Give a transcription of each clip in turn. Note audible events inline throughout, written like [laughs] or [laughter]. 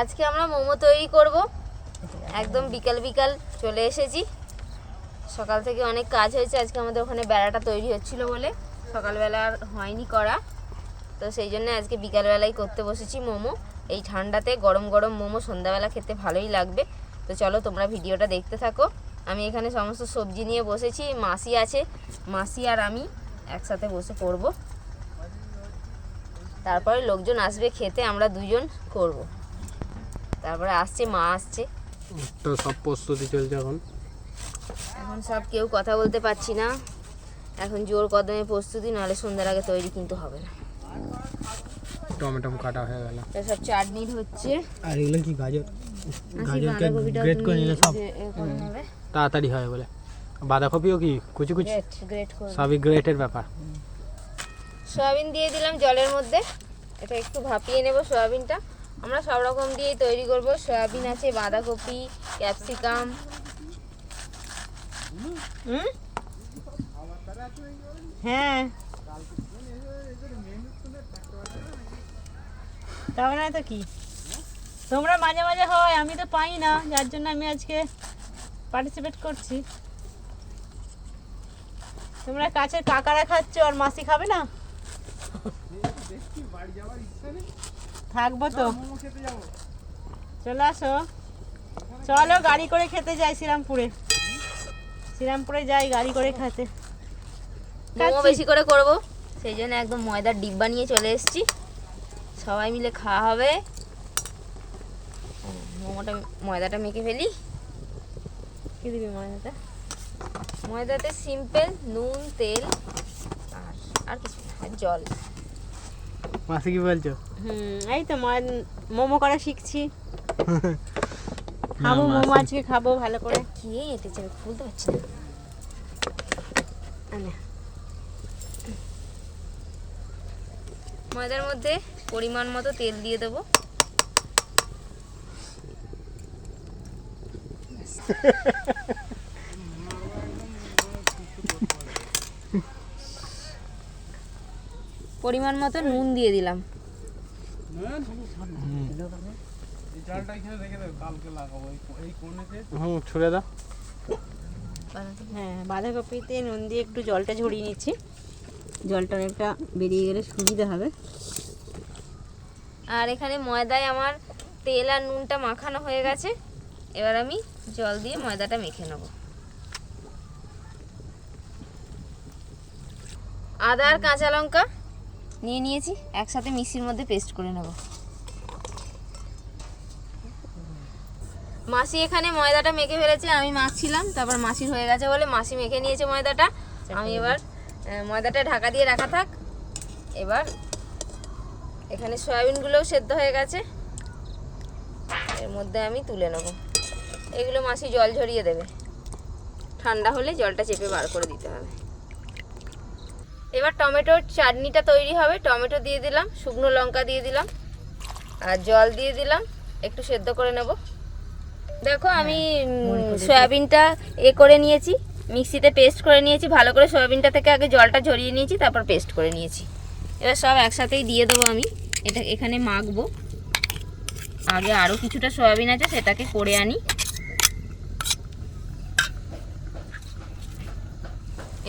আজকে আমরা মোমো তৈরি করব। একদম বিকাল বিকাল চলে এসেছি। সকাল থেকে অনেক কাজ হয়েছে। আজকে আমাদের ওখানে বেড়াটা তৈরি হচ্ছিল বলে সকালবেলা আর হয়নি করা। তো সেই জন্য আজকে বিকালবেলায় করতে বসেছি মোমো। এই ঠান্ডাতে গরম গরম মোমো সন্ধ্যাবেলা খেতে ভালোই লাগবে। তো চলো তোমরা ভিডিওটা দেখতে থাকো। আমি এখানে সমস্ত সবজি নিয়ে বসেছি। মাসি আছে। মাসি আর আমি একসাথে বসে করব। তারপরে লোকজন আসবে খেতে। আমরা দুজন করব। তারপরে আসছে মা আসছে। তো সব প্রস্তুতি চলছে এখন। এখন সব কেউ কথা বলতে পারছি না। এখন জোর কদমে প্রস্তুতি নাহলে সন্ধ্যার আগে তৈরি কিন্তু হবে না। টমেটো কাটা হয়ে গেল। সব চাটনির হচ্ছে আর এগুলো কি গাজর? আজকে গাজরকে গ্রেট করে নিলে সব। তাড়াতাড়ি হয় বলে। বাঁধাকপিও কি? কুচি কুচি? গ্রেট গ্রেট করে সবই গ্রেটের ব্যাপার। সয়াবিন দিয়ে দিলাম জলের মধ্যে। এটা একটু ভাপিয়ে নেব সয়াবিনটা। আমরা সব রকম দিয়েই তৈরি করব। সয়াবিন আছে, বাঁধাকপি, ক্যাপসিকাম। হ্যাঁ। না তো কি? তোমরা মাঝে মাঝে হয়, আমি তো পাই না, যার জন্য আমি আজকে পার্টিসিপেট করছি। তোমরা কাছের কাকারা খাচ্ছ আর মাসি খাবে না? থাকব তো। চলে আসো। চলো গাড়ি করে খেতে যাই শ্রীরামপুরে। শ্রীরামপুরে যাই গাড়ি করে খেতে। মোমো বেশি করে করব। সেই জন্য একদম ময়দার ডিব্বা নিয়ে চলে এসেছি। সবাই মিলে খাওয়া হবে। মোমোটা ময়দাটা মেখে ফেলি। কি দিবি ময়দাটা? ময়দাতে সিম্পল নুন তেল আর আর কিছু না জল। মাসি কি বলছো? হুম এই তো মোমো করা শিখছি। [laughs] খাব মোমো আজকে খাব ভালো করে। কি এঁটেছে আমি খুলতে পারছি না? ময়দার মধ্যে পরিমাণ মতো তেল দিয়ে দেবো। [laughs] পরিমাণ মতো নুন দিয়ে দিলাম। হ্যাঁ বাঁধাকপিতে নুন দিয়ে একটু জলটা ঝরিয়ে নিচ্ছি। জলটা অনেকটা বেরিয়ে গেলে সুবিধা হবে। আর এখানে ময়দায় আমার তেল আর নুনটা মাখানো হয়ে গেছে। এবার আমি জল দিয়ে ময়দাটা মেখে নেব। আদা আর কাঁচা লঙ্কা নিয়ে নিয়েছি, একসাথে মিক্সির মধ্যে পেস্ট করে নেব। মাসি এখানে ময়দাটা মেখে ফেলেছে, আমি মাখছিলাম, তারপর মাসির হয়ে গেছে বলে মাসি মেখে নিয়েছে ময়দাটা। আমি এবার ময়দাটা ঢাকা দিয়ে রাখা থাক। এবার এখানে সয়াবিনগুলোও সেদ্ধ হয়ে গেছে। এর মধ্যে আমি তুলে নেব। এগুলো মাসি জল ঝরিয়ে দেবে। ঠান্ডা হলে জলটা চেপে বার করে দিতে হবে। এবার টমেটোর চাটনিটা তৈরি হবে। টমেটো দিয়ে দিলাম শুকনো লঙ্কা দিয়ে দিলাম আর জল দিয়ে দিলাম। একটু সেদ্ধ করে নেব। দেখো আমি উম, সয়াবিনটা এ করে নিয়েছি মিক্সিতে পেস্ট করে নিয়েছি ভালো করে সয়াবিনটা থেকে আগে জলটা ঝরিয়ে নিয়েছি তারপর পেস্ট করে নিয়েছি। এবার সব একসাথেই দিয়ে দেবো আমি। এটা এখানে মাখবো। আগে আরও কিছুটা সয়াবিন আছে সেটাকে করে আনি।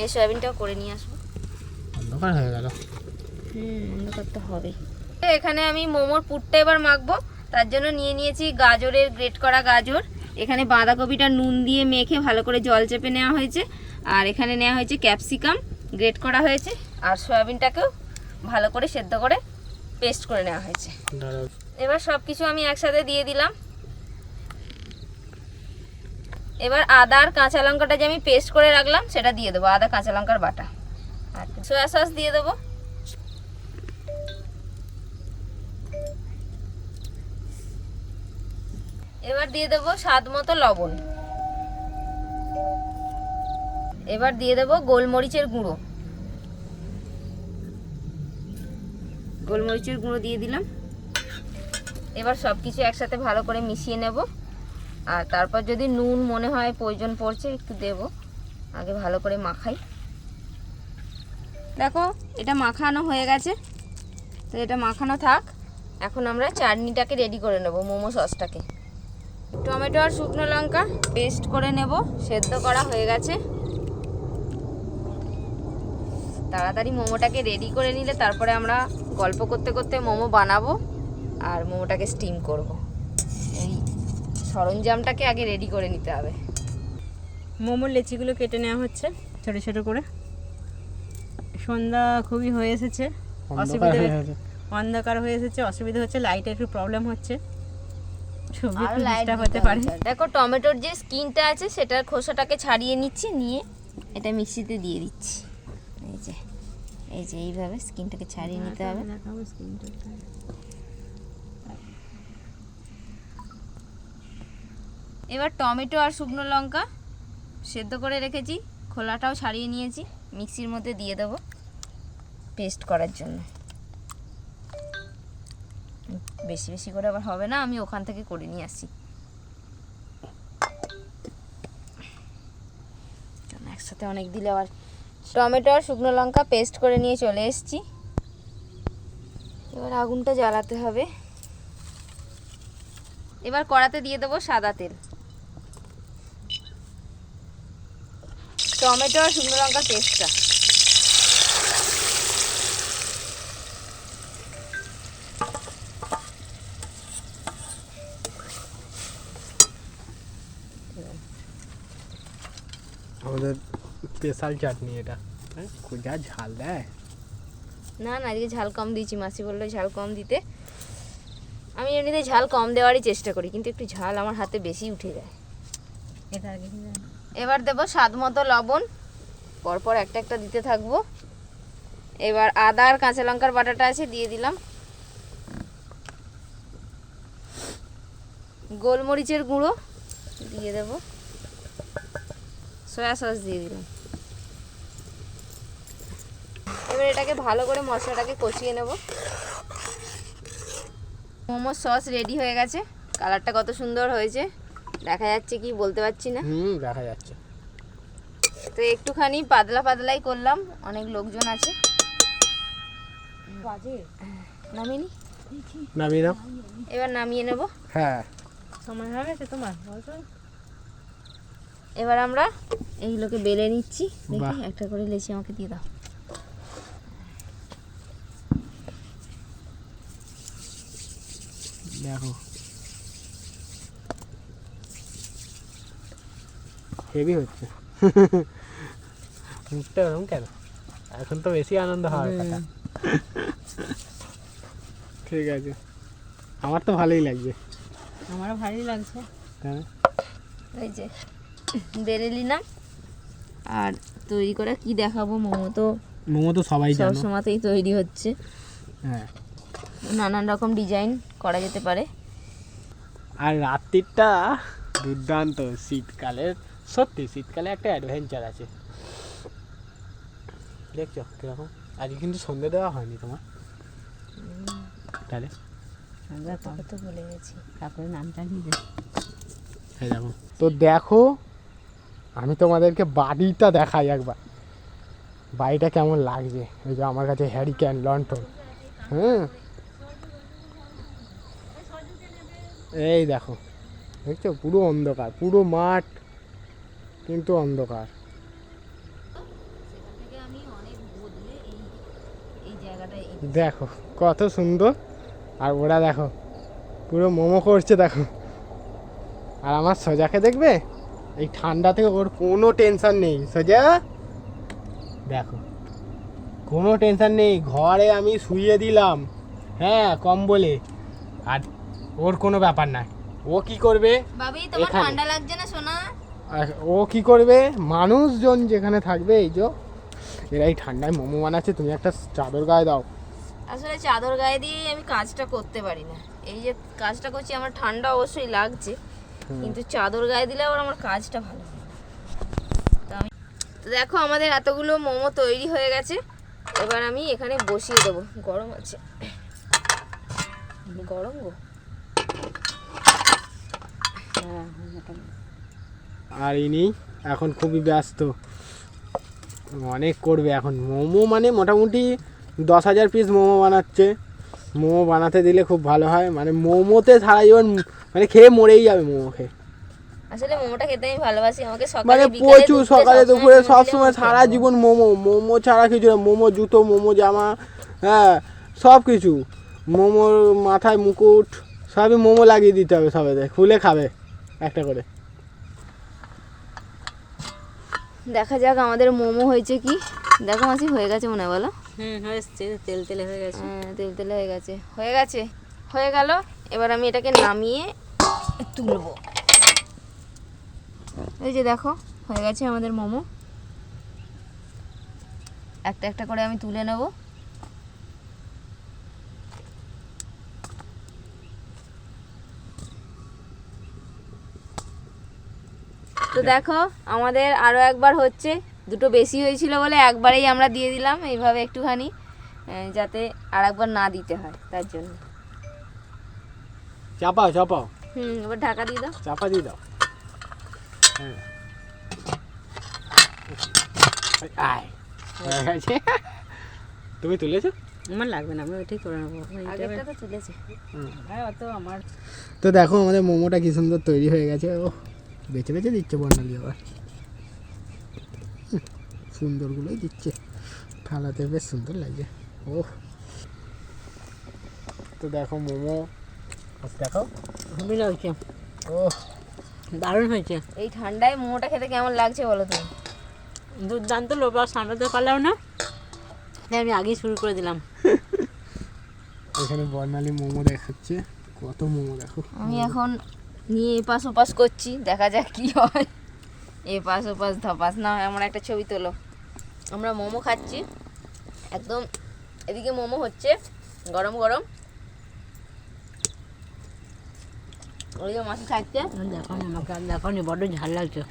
এই সয়াবিনটাও করে নিয়ে আসব। অন্ধকার হয়ে গেল। হুম তো হবেই এখানে আমি মোমোর পুরটা এবার মাখবো। তার জন্য নিয়ে নিয়েছি গাজরের গ্রেট করা গাজর। এখানে বাঁধাকপিটা নুন দিয়ে মেখে ভালো করে জল চেপে নেওয়া হয়েছে। আর এখানে নেওয়া হয়েছে ক্যাপসিকাম গ্রেট করা হয়েছে। আর সয়াবিনটাকেও ভালো করে সেদ্ধ করে পেস্ট করে নেওয়া হয়েছে। এবার সব কিছু আমি একসাথে দিয়ে দিলাম। এবার আদা আর কাঁচা লঙ্কাটা যে আমি পেস্ট করে রাখলাম সেটা দিয়ে দেবো। আদা কাঁচা লঙ্কার বাটা। সয়া সস দিয়ে দেবো এবার দিয়ে দেবো স্বাদ মতো লবণ। এবার দিয়ে দেবো গোলমরিচের গুঁড়ো। গোলমরিচের গুঁড়ো দিয়ে দিলাম। এবার সব কিছু একসাথে ভালো করে মিশিয়ে নেব। আর তারপর যদি নুন মনে হয় প্রয়োজন পড়ছে, একটু দেব। আগে ভালো করে মাখাই। দেখো, এটা মাখানো হয়ে গেছে। তো এটা মাখানো থাক। এখন আমরা চাটনিটাকে রেডি করে নেব, মোমো সসটাকে। টমেটো আর শুকনো লঙ্কা পেস্ট করে নেব, সেদ্ধ করা হয়ে গেছে। তাড়াতাড়ি মোমোটাকে রেডি করে নিলে তারপরে আমরা গল্প করতে করতে মোমো বানাবো আর মোমোটাকে স্টিম করব। এই সরঞ্জামটাকে আগে রেডি করে নিতে হবে। মোমোর লেচিগুলো কেটে নেওয়া হচ্ছে, ছোটো ছোটো করে। সন্ধ্যা খুবই হয়ে এসেছে। অন্ধকার অসুবিধা হয়ে অন্ধকার হয়ে এসেছে অসুবিধা হচ্ছে লাইটের একটু প্রবলেম হচ্ছে। লাইট হতে পারে। দেখো টমেটোর যে স্কিনটা আছে সেটার খোসাটাকে ছাড়িয়ে নিচ্ছি নিয়ে এটা মিক্সিতে দিয়ে দিচ্ছি। এই যে এই যে এইভাবে স্কিনটাকে ছাড়িয়ে নিতে হবে। এবার টমেটো আর শুকনো লঙ্কা সেদ্ধ করে রেখেছি খোলাটাও ছাড়িয়ে নিয়েছি মিক্সির মধ্যে দিয়ে দেবো। পেস্ট করার জন্য। বেশি বেশি করে আবার হবে না, আমি ওখান থেকে করে নিয়ে আসি। একসাথে অনেক দিলে আবার টমেটো আর শুকনো লঙ্কা পেস্ট করে নিয়ে চলে এসেছি। এবার আগুনটা জ্বালাতে হবে। এবার কড়াতে দিয়ে দেবো সাদা তেল। টমেটো আর শুকনো লঙ্কা পেস্টটা আমাদের স্পেশাল চাটনি এটা। হ্যাঁ? যা ঝাল দেয়। না না আজকে ঝাল কম দিয়েছি মাসি বলল ঝাল কম দিতে। আমি এমনিতে ঝাল কম দেওয়ারই চেষ্টা করি কিন্তু একটু ঝাল আমার হাতে বেশি উঠে যায়। এটা আগে কি এবার দেবো স্বাদ মতো লবণ পরপর একটা একটা দিতে থাকব। এবার আদা আর কাঁচা লঙ্কার বাটাটা আছে দিয়ে দিলাম। গোলমরিচের গুঁড়ো দিয়ে দেবো। সয়া সস দিয়ে দিলাম। এবার এটাকে ভালো করে মশলাটাকে কষিয়ে নেব। মোমোর সস রেডি হয়ে গেছে। কালারটা কত সুন্দর হয়েছে। দেখা যাচ্ছে কি বলতে পারছি না। হুম দেখা যাচ্ছে। তো একটুখানি পাতলা পাতলাই করলাম। অনেক লোকজন আছে। নামিনি? নামিয়ে নাও। এবার নামিয়ে নেব। হ্যাঁ। সময় হয়ে গেছে তোমার এবার আমরা এইগুলোকে বেলে নিচ্ছি। দেখি একটা করে লেচি আমাকে দিয়ে দাও। দেখো। হেভি হচ্ছে। মুখটা ওরকম কেন? এখন তো বেশি আনন্দ হওয়ার কথা ঠিক আছে। আমার তো ভালোই লাগছে। আমারও ভালোই লাগছে। হ্যাঁ। এই যে বেলে না? আর তৈরি করে কি দেখাবো মোমো তো মোমো তো সবাই সব জানো। সময়তেই তৈরি হচ্ছে। হ্যাঁ। নানান রকম ডিজাইন করা যেতে পারে। আর রাত্রিটা দুর্দান্ত শীতকালের সত্যি শীতকালে একটা অ্যাডভেঞ্চার আছে। দেখছ কীরকম? আজকে কিন্তু সন্ধে দেওয়া হয়নি তোমার। তাহলে? আমরা তোকে তো বলে গেছি। তারপরে নামটা নিয়ে তো দেখো আমি তোমাদেরকে বাড়িটা দেখাই একবার। বাড়িটা কেমন লাগছে? এই যে আমার কাছে হ্যারিকেন লন্ঠন হুম এই দেখো দেখছ? পুরো অন্ধকার পুরো মাঠ কিন্তু অন্ধকার। দেখো কত সুন্দর। আর ওরা দেখো পুরো মোমো করছে দেখো। আর আমার সোজাকে দেখবে? এই ঠান্ডা থেকে ওর কোনো টেনশন নেই। সোজা? দেখো কোনো টেনশন নেই। ঘরে আমি শুইয়ে দিলাম। হ্যাঁ কম্বলে। আর ওর কোনো ব্যাপার নাই। ও কি করবে? বাবি তোমার ঠান্ডা লাগছে না সোনা? ও কি করবে? মানুষজন যেখানে থাকবে এই যে এরা এই ঠান্ডায় মোমো বানাচ্ছে তুমি একটা চাদর গায়ে দাও। আসলে চাদর গায়ে দিয়েই আমি কাজটা করতে পারি না। এই যে কাজটা করছি আমার ঠান্ডা অবশ্যই লাগছে কিন্তু চাদর গায়ে দিলে আবার আমার কাজটা ভালো তো আমি তো দেখো আমাদের এতগুলো মোমো তৈরি হয়ে গেছে। এবার আমি এখানে বসিয়ে দেবো। গরম আছে। গরম গো। আর ইনি এখন খুবই ব্যস্ত। অনেক করবে এখন। মোমো মানে মোটামুটি দশ হাজার পিস মোমো বানাচ্ছে। মোমো বানাতে দিলে খুব ভালো হয়। মানে মোমোতে সারা জীবন মানে খেয়ে মরেই যাবে মোমো খেয়ে। আসলে মোমোটা খেতে আমি ভালোবাসি। আমাকে সকালে মানে প্রচুর সকালে দুপুরে মোমো সব সময় আমার সারা জীবন মোমো। মোমো ছাড়া কিছু না। মোমো জুতো মোমো জামা হ্যাঁ সব কিছু মোমোর মাথায় মুকুট সবই মোমো লাগিয়ে দিতে হবে সবাই খুলে খাবে। একটা করে। দেখা যাক আমাদের মোমো হয়েছে কি। দেখো মাসি হয়ে গেছে মনে হয় বলো। হুম হয়েছে তেল তেলে হয়ে গেছে। হ্যাঁ তেল তেলে হয়ে গেছে। হয়ে গেছে হয়ে গেল। এবার আমি এটাকে নামিয়ে তুলবো। এই যে দেখো হয়ে গেছে আমাদের মোমো। একটা একটা করে আমি তুলে নেব। তো দেখো আমাদের আরও একবার হচ্ছে। দুটো বেশি হয়েছিল বলে একবারেই আমরা দিয়ে দিলাম এইভাবে একটুখানি যাতে আর একবার না দিতে হয় তার জন্য। চাপাও চাপাও। হুম এবার ঢাকা দিয়ে দাও। চাপা দিয়ে দাও। হ্যাঁ। আয় তুমি তুলেছো? আমার লাগবে না আমি ওইটাই করে নেব। ওইটা- তো তুলেছে। হ্যাঁ অত আমার তো দেখো আমাদের মোমোটা কি সুন্দর তৈরি হয়ে গেছে। ও বেছে বেছে দিচ্ছে বর্ণালী আবার। সুন্দরগুলোই দিচ্ছে। থালাতে বেশ সুন্দর লাগছে। ও তো দেখো মোমো। দেখো। হেভি লাগছে ও দারুণ হয়েছে। এই ঠান্ডায় মোমোটা খেতে কেমন লাগছে বলো তুমি? দুর্দান্ত লোক আর সামলাতে পারলাম না। তাই আমি আগেই শুরু করে দিলাম। এখানে বর্ণালী মোমো দেখাচ্ছে। কত মোমো দেখো। আমি এখন নিয়ে এপাশ ওপাশ করছি দেখা যাক কি হয়। এপাশ ওপাশ ধপাস। না হয় আমার একটা ছবি তোলো। আমরা মোমো খাচ্ছি। একদম এদিকে মোমো হচ্ছে গরম গরম। ওদিকে মাছি খাচ্ছে। দেখো আমাকে দেখো নি বড্ড ঝাল লাগছে।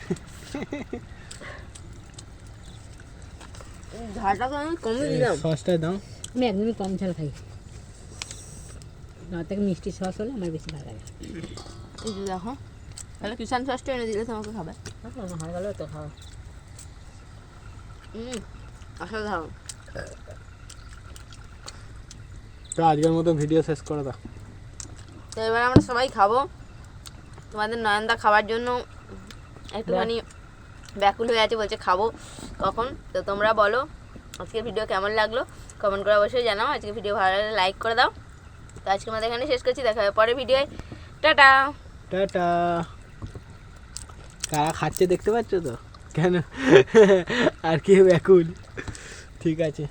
ঝালটা তো আমি কমে দিলাম। সসটা দাও। আমি একদমই কম ঝাল খাই। না থেকে মিষ্টি সস হলে আমার বেশি ভালো লাগে। এই যে দেখো। তাহলে কিষান সসটা এনে দিলে তোমাকে খাবে। হয়ে গেল তো খাওয়া হুম অসাধারণ। তো আজকের মতো ভিডিও শেষ করে দাও। তো এবার আমরা সবাই খাব। তোমাদের নয়নদা খাবার জন্য একটুখানি ব্যাকুল হয়ে আছে বলছে খাব কখন? তো তোমরা বলো আজকের ভিডিও কেমন লাগল? কমেন্ট করে অবশ্যই জানাও। আজকে ভিডিও ভালো লাগলে লাইক করে দাও। তো আজকে আমাদের এখানে শেষ করছি। দেখা হবে পরের ভিডিওয় টাটা! টাটা। কারা খাচ্ছে দেখতে পাচ্ছ তো? কেন? আর কি ব্যাকুল ঠিক আছে।